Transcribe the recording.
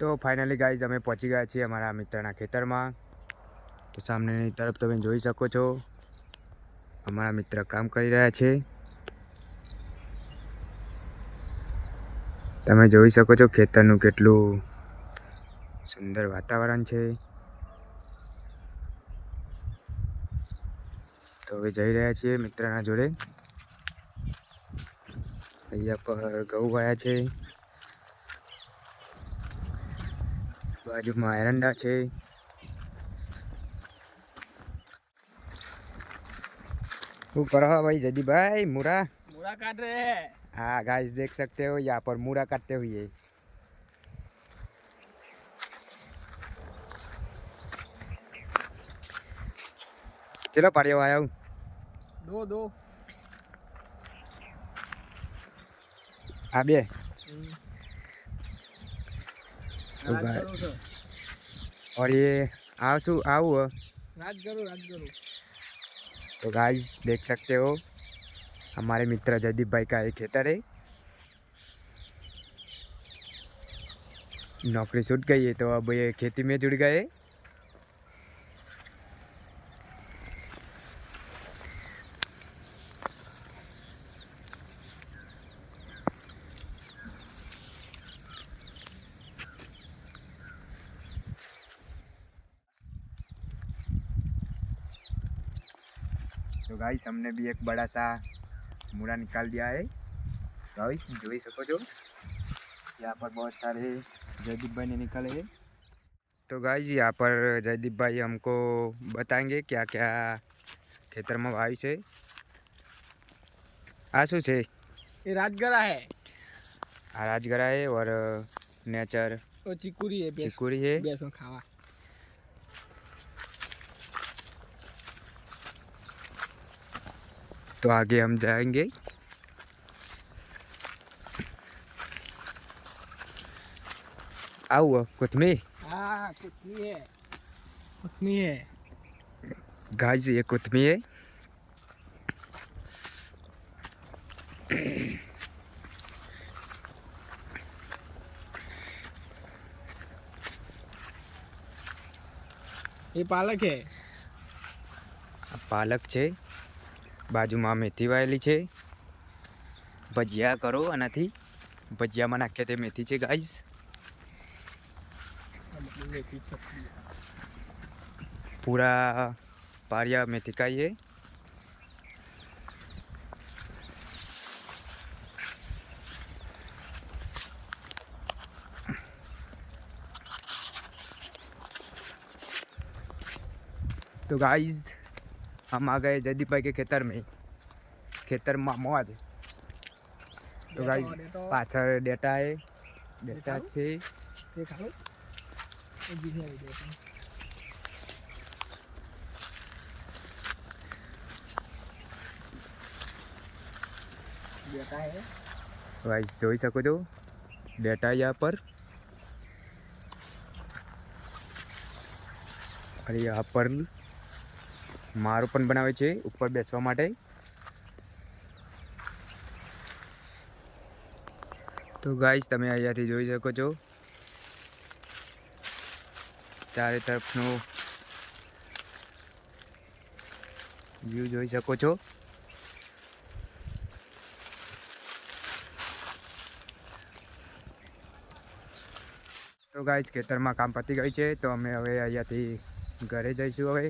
તો finally guys અમે પહોંચી ગયા છીએ અમારા મિત્રના ખેતરમાં. તો સામેની તરફ તમે જોઈ શકો છો, અમારા મિત્ર કામ કરી રહ્યા છે. તમે જોઈ શકો છો ખેતરનું કેટલું સુંદર વાતાવરણ છે. તો હવે જઈ રહ્યા છીએ મિત્રના જોડે. અહીંયા પર ઘઉં વાયા છે. બાજુમાં એરંડા છે શું કરો हो भाई जदी भाई मुरा मुड़ा काट रहे हैं हाँ गाइस देख सकते हो यहाँ पर मुरा काटते हुए चलो पाड़ियो आया हूँ दो दो आ बे तो गाय- और ये आओ शू आऊ राज करो राज करो। तो गाइस देख सकते हो हमारे मित्र जयदीप भाई का एक खेतर है। नौकरी छूट गई है तो अब ये खेती में जुड़ गए। तो गाइस हमने भी एक बड़ा सा मुड़ा निकाल दिया है गाइस જોઈ શકો છો यहाँ पर बहुत सारे जयदीप भाई ने निकाले हैं तो गाइस यहाँ पर जयदीप भाई हमको बताएंगे क्या क्या ખેતરમાં વાવ્યું છે આ શું છે ये राजगरा है આ રાજગરા है और नेचर और चिकुरी है भैंस चिकुरी है तो आगे हम जाएँगे। आओ कुछ हाँ कुतमी है है गाइस ये कुतमी है ये पालक है। पालक है બાજુમાં મેથી વાયેલી છે ભજીયા કરો આનાથી ભજીયામાં નાખીએ તે મેથી છે ગાઈસ मेथी चटनी પૂરા પારિયા મેથી ખાઈએ तो गाइस हम आ गए जयदीप भाई के खेतर में ખેતરમાં મોજ તો ગાઈસ પાછળ ડેટા એ ડેટા છે ये खा लो ये जीने भी देते हैं बेटा है ગાઈસ જોઈ શકો છો ડેટા यहाँ पर અને यहाँ પર મારું પણ બનાવે છે ઉપર બેસવા માટે. તો ગાઈસ, તમે અહીંયાથી જોઈ શકો છો. ચારે તરફનો વ્યૂ જોઈ શકો છો. તો ગાઈસ, ખેતરમાં કામ પતી ગઈ છે, તો અમે હવે અહીંયાથી ઘરે જઈશું હવે.